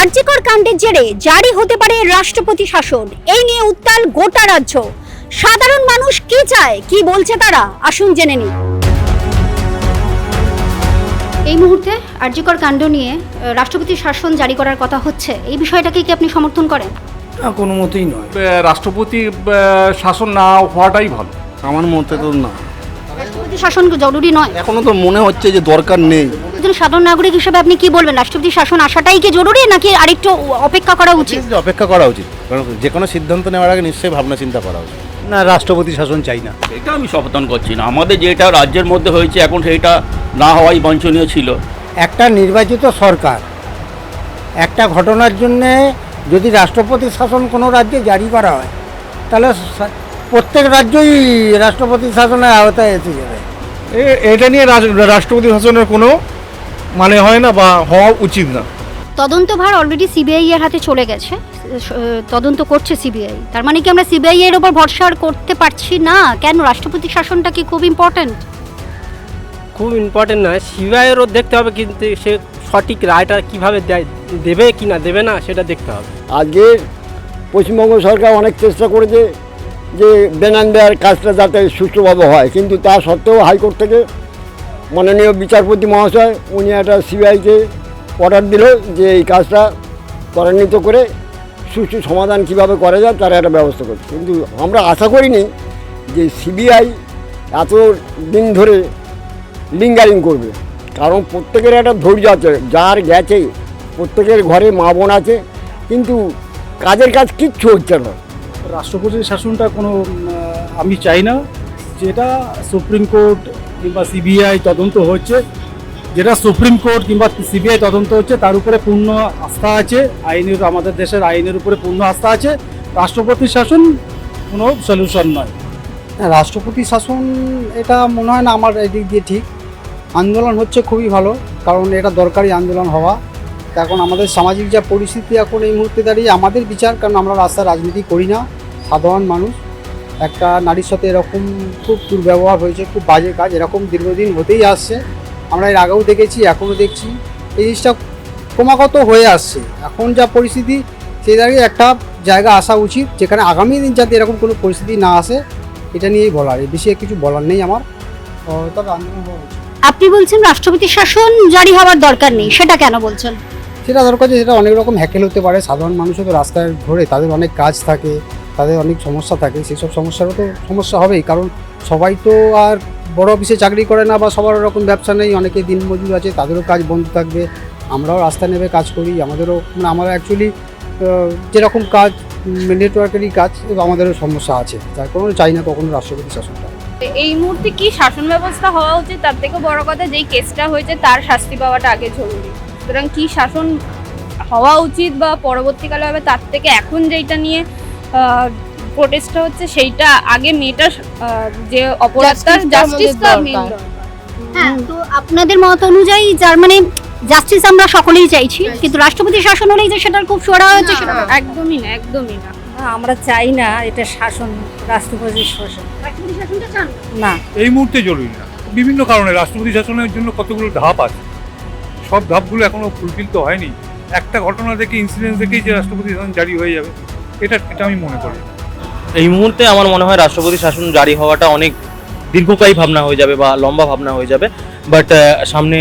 আরজিকর কাণ্ডের জেরে জারি হতে পারে রাষ্ট্রপতি শাসন। এই নিয়ে উত্তাল গোটা রাজ্য। সাধারণ মানুষ কি চায় কি বলছে তারা? আসুন জেনে নিই। এই মুহূর্তে আরজিকর কাণ্ড নিয়ে রাষ্ট্রপতি শাসন জারি করার কথা হচ্ছে। এই বিষয়টাকে কি আপনি সমর্থন করেন? না কোনো মতেই নয়। রাষ্ট্রপতি শাসন না হওয়াটাই ভালো। আমার মতে তো না। রাষ্ট্রপতি শাসন জরুরি নয়। এখনও তো মনে হচ্ছে যে দরকার নেই। একজন সাধারণ নাগরিক হিসেবে আপনি কি বলবেন? রাষ্ট্রপতি শাসন আসাটাই কি জরুরি নাকি আরেকটু অপেক্ষা করা উচিত? অপেক্ষা করা উচিত। কারণ যে কোনো সিদ্ধান্ত নেওয়ার আগে নিশ্চয়ই ভাবনা চিন্তা করা উচিত। না রাষ্ট্রপতি শাসন চাই না। এটা আমি সমর্থন করছি না। আমাদের যেটা রাজ্যের মধ্যে হয়েছে এখন সেইটা না হওয়াই বাঞ্ছনীয় ছিল। একটা নির্বাচিত সরকার একটা ঘটনার জন্যে যদি রাষ্ট্রপতি শাসন কোনো রাজ্যে জারি করা হয় তাহলে প্রত্যেক রাজ্যই রাষ্ট্রপতি শাসনের আওতায় এসে যাবে। এ- এটা নিয়ে রাষ্ট্রপতি শাসনের কোনো মানে হয় না বা হওয়া উচিত না। তদন্তভার অলরেডি সিবিআই এর হাতে চলে গেছে। তদন্ত করছে সিবিআই তার মানে কি আমরা সিবিআই এর উপর ভরসা আর করতে পারছি না? কেন? রাষ্ট্রপতি শাসনটা কি খুব ইম্পর্টেন্ট খুব ইম্পর্টেন্ট নয়। সিবিআইয়েরও দেখতে হবে কিন্তু সে সঠিক রায়টা কীভাবে দেয় দেবে কি না দেবে না সেটা দেখতে হবে। আজকে পশ্চিমবঙ্গ সরকার অনেক চেষ্টা করেছে যে বেনান দেওয়ার কাজটা যাতে সুষ্ঠুভাবে হয়। কিন্তু তা সত্ত্বেও হাইকোর্ট থেকে মাননীয় বিচারপতি মহাশয়, উনি একটা সিবিআইকে অর্ডার দিল যে এই কাজটা ত্বরান্বিত করে সুষ্ঠু সমাধান কীভাবে করা যায় তার একটা ব্যবস্থা করছে। কিন্তু আমরা আশা করিনি যে সিবিআই এত দিন ধরে লিঙ্গারিং করবে। কারণ প্রত্যেকের একটা ধৈর্য আছে, যার গেছে, প্রত্যেকের ঘরে মা বোন আছে, কিন্তু কাজের কাজ কিচ্ছু হচ্ছে না। রাষ্ট্রপতির শাসনটা কোনো আমি চাই না। যেটা সুপ্রিম কোর্ট কিংবা সিবিআই তদন্ত হচ্ছে, যেটা সুপ্রিম কোর্ট কিংবা সিবিআই তদন্ত হচ্ছে, তার উপরে পূর্ণ আস্থা আছে, আইনের, আমাদের দেশের আইনের উপরে পূর্ণ আস্থা আছে। রাষ্ট্রপতির শাসন কোনো সলিউশন নয়। রাষ্ট্রপতি শাসন এটা মনে হয় না আমার এদিক দিয়ে ঠিক। আন্দোলন হচ্ছে খুবই ভালো, কারণ এটা দরকারি আন্দোলন হওয়া। এখন আমাদের সামাজিক যা পরিস্থিতি এখন এই মুহূর্তে দাঁড়িয়ে, আমাদের বিচার, কারণ আমরা রাস্তায় রাজনীতি করি না, সাধারণ মানুষ। একটা নারীর সাথে এরকম খুব দুর্ব্যবহার হয়েছে খুব বাজে কাজ এরকম দীর্ঘদিন হতেই আসছে। আমরা এর আগেও দেখেছি এখনও দেখছি। এই জিনিসটা ক্রমাগত হয়ে আসছে। এখন যা পরিস্থিতি সেই দাঁড়িয়ে একটা জায়গা আসা উচিত যেখানে আগামী দিন যাতে এরকম কোনো পরিস্থিতি না আসে এটা নিয়েই বলার। বেশি কিছু বলার নেই আমার। তবে আন্দোলন হওয়া উচিত। আপনি বলছেন রাষ্ট্রপতি শাসন জারি হওয়ার দরকার নেই সেটা কেন বলছেন? সেটা দরকার যে সেটা অনেক রকম হ্যাকেল হতে পারে সাধারণ মানুষও তো রাস্তায় ঘোরে তাদের অনেক কাজ থাকে। তাদের অনেক সমস্যা থাকে সেই সব সমস্যারও তো সমস্যা হবেই। কারণ সবাই তো আর বড় অফিসে চাকরি করে না বা সবার ওরকম ব্যবসা নেই অনেকে দিনমজুর আছে, তাদেরও কাজ বন্ধ থাকবে। আমরাও রাস্তা নেমে কাজ করি, আমাদেরও মানে আমরা অ্যাকচুয়ালি যেরকম কাজ নেটওয়ার্কেরই কাজ আমাদেরও সমস্যা আছে। যার কারণে চাই না কখনো রাষ্ট্রপতি শাসনটা এই মুহূর্তে কি শাসন ব্যবস্থা হওয়া উচিত? তার থেকে বড় কথা, যেই কেসটা হয়েছে, তার শাস্তি পাওয়াটা আগে জরুরি। সুতরাং কি শাসন হওয়া উচিত বা পরবর্তীকালে হবে, তার থেকে এখন যেটা নিয়ে প্রোটেস্টটা হচ্ছে সেইটা আগে মেয়েটার যে অপরাধটা জাস্টিসটা মেন হ্যাঁ তো আপনাদের মত অনুযায়ী যার মানে জাস্টিস আমরা সকলেই চাইছি কিন্তু রাষ্ট্রপতি শাসন হলেই যে সেটার খুব সরা হয়েছে সেটা একদমই না একদমই না। আমরা চাই না এটা শাসন রাষ্ট্রপতির শাসন। রাষ্ট্রপতি শাসনটা চান না? না। এই মুহূর্তে জরুরি না। বিভিন্ন কারণে রাষ্ট্রপতি শাসনের জন্য কতগুলো ধাপ আছে। সব ধাপগুলো এখনও ফুলফিল তো হয়নি। একটা ঘটনা থেকে ইনসিডেন্ট থেকেই যে রাষ্ট্রপতি শাসন জারি হয়ে যাবে। এটা এটা আমি মনে করি। এই মুহূর্তে আমার মনে হয় রাষ্ট্রপতি শাসন জারি হওয়াটা অনেক দীর্ঘকায়ী ভাবনা হয়ে যাবে বা লম্বা ভাবনা হয়ে যাবে। বাট সামনে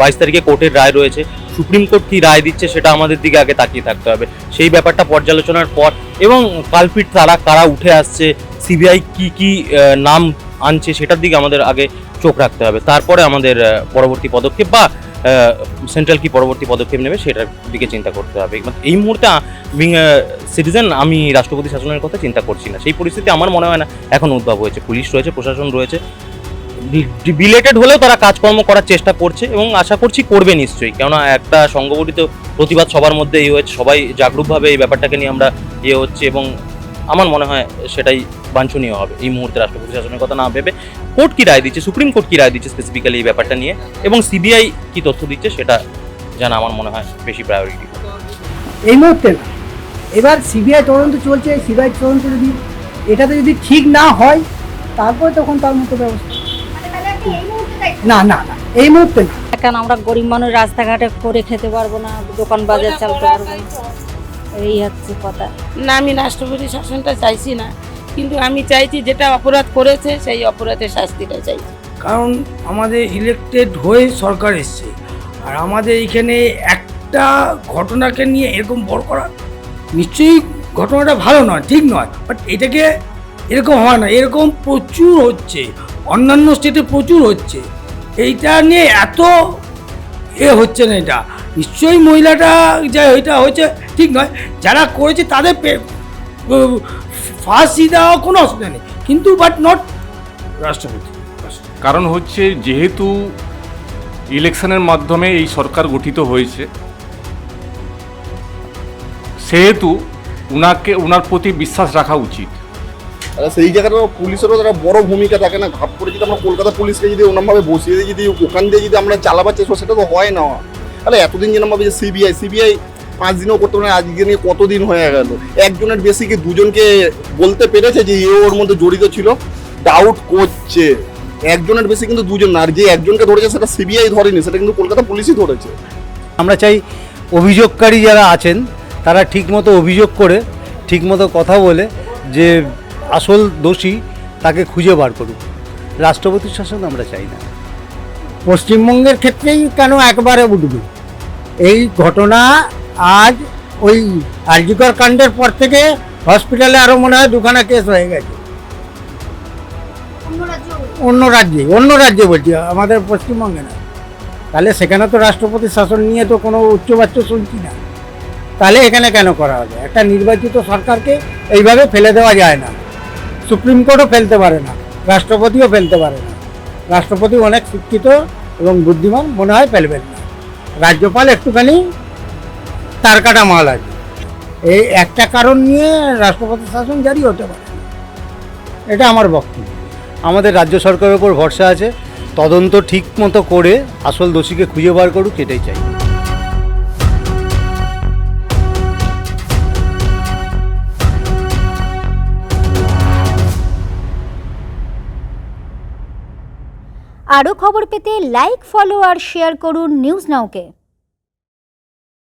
বাইশ তারিখে কোর্টের রায় রয়েছে। সুপ্রিম কোর্ট কি রায় দিচ্ছে সেটা আমাদের দিকে আগে তাকিয়ে থাকতে হবে। সেই ব্যাপারটা পর্যালোচনার পর এবং কালপিট তারা, কারা উঠে আসছে, সিবিআই কি কি নাম আনছে সেটার দিকে আমাদের আগে চোখ রাখতে হবে। তারপরে আমাদের পরবর্তী পদক্ষেপ বা সেন্ট্রাল কি পরবর্তী পদক্ষেপ নেবে সেটার দিকে চিন্তা করতে হবে। মানে এই মুহূর্তে সিটিজেন আমি রাষ্ট্রপতি শাসনের কথা চিন্তা করছি না। সেই পরিস্থিতি আমার মনে হয় না এখন উদ্ভব হয়েছে। পুলিশ রয়েছে, প্রশাসন রয়েছে। রিলেটেড হলেও তারা কাজকর্ম করার চেষ্টা করছে এবং আশা করছি করবে নিশ্চয়ই। কেননা একটা সংগঠিত প্রতিবাদ সবার মধ্যে ইয়ে হয়েছে, সবাই জাগরুকভাবে এই ব্যাপারটাকে নিয়ে আমরা ইয়ে হচ্ছে এবং আমার মনে হয় সেটাই বাঞ্ছনীয় হবে। এই মুহূর্তে রাষ্ট্রপতি শাসনের কথা না ভেবে কোর্ট কি রায় দিচ্ছে সুপ্রিম কোর্ট কি রায় দিচ্ছে স্পেসিফিক্যালি এই ব্যাপারটা নিয়ে এবং সিবিআই কি তথ্য দিচ্ছে সেটা জানা আমার মনে হয় বেশি প্রায়োরিটি এই মুহূর্তে না। এবার সিবিআই তদন্ত চলছে সিবিআই তদন্ত যদি এটাতে যদি ঠিক না হয় তারপরে তখন তার মতো ব্যবস্থা। না না না এই মুহূর্তে না। কেন আমরা গরিব মানুষ রাস্তাঘাটে করে খেতে পারব না দোকান বাজার চালাতে পারব না। এই হচ্ছে কথা। না, আমি রাষ্ট্রপতি শাসনটা চাইছি না, কিন্তু আমি চাইছি যেটা অপরাধ করেছে, সেই অপরাধের শাস্তিটা চাইছি কারণ আমাদের ইলেকটেড হয়ে সরকার এসছে, আর আমাদের এখানে একটা ঘটনাকে নিয়ে এরকম বড় করা নিশ্চয়ই ঘটনাটা ভালো নয়, ঠিক নয় বাট এটাকে এরকম হয় না, এরকম প্রচুর হচ্ছে, অন্যান্য স্টেটে প্রচুর হচ্ছে। এইটা নিয়ে এত এ হচ্ছে না এটা। নিশ্চয়ই মহিলাটা যা এটা হয়েছে ঠিক নয়। যারা করেছে তাদের পে- ফাঁসি দেওয়া কোনো অসুবিধা নেই। কিন্তু বাট নট রাষ্ট্রপতি কারণ হচ্ছে যেহেতু ইলেকশনের মাধ্যমে এই সরকার গঠিত হয়েছে সেহেতু উনাকে উনার প্রতি বিশ্বাস রাখা উচিত। সেই জায়গাটা পুলিশেরও একটা বড় ভূমিকা থাকে না। ভাব করে যদি আমরা কলকাতা পুলিশকে যদি ওরমভাবে বসিয়ে দিয়ে যদি ওখান দিয়ে যদি আমরা চালাবার চেষ্টা সেটা তো হয় না। তাহলে এতদিন যেরকম যে সিবিআই সিবিআই পাঁচ দিনও করতে পারে আজকে নিয়ে কতদিন হয়ে গেল? একজনের বেশি কি দুজনকে বলতে পেরেছে যে এ ওর মধ্যে জড়িত ছিল? ডাউট করছে। একজনের বেশি কিন্তু দুজন না, আর যে একজনকে ধরেছে সেটা সিবিআই ধরেনি, সেটা কিন্তু কলকাতা পুলিশই ধরেছে। আমরা চাই অভিযোগকারী যারা আছেন, তারা ঠিকমতো অভিযোগ করে, ঠিকমতো কথা বলে যে আসল দোষী তাকে খুঁজে বার করুক। রাষ্ট্রপতির শাসন আমরা চাই না। পশ্চিমবঙ্গের ক্ষেত্রেই কেন একবারে উঠবে? এই ঘটনা আজ ওই আরজিকর কাণ্ডের পর থেকে হসপিটালে আরও মনে হয় দুখানা কেস হয়ে গেছে। অন্য রাজ্যে অন্য রাজ্যে বলছি আমাদের পশ্চিমবঙ্গে না। তাহলে সেখানে তো রাষ্ট্রপতি শাসন নিয়ে তো কোনো উচ্চবাচ্য শুনছি না। তাহলে এখানে কেন করা হবে? একটা নির্বাচিত সরকারকে এইভাবে ফেলে দেওয়া যায় না। সুপ্রিম কোর্টও ফেলতে পারে না রাষ্ট্রপতিও ফেলতে পারে না। রাষ্ট্রপতি অনেক শিক্ষিত এবং বুদ্ধিমান, মনে হয় ফেলবেন রাজ্যপাল একটুখানি তার কাটা মাল আছে। এই একটা কারণ নিয়ে রাষ্ট্রপতি শাসন জারি হতে পারে। এটা আমার বক্তব্য। আমাদের রাজ্য সরকারের উপর ভরসা আছে। তদন্ত ঠিক মতো করে আসল দোষীকে খুঁজে বার করুক, এটাই চাই। আরও খবর পেতে লাইক ফলো আর শেয়ার করুন নিউজ নাওকে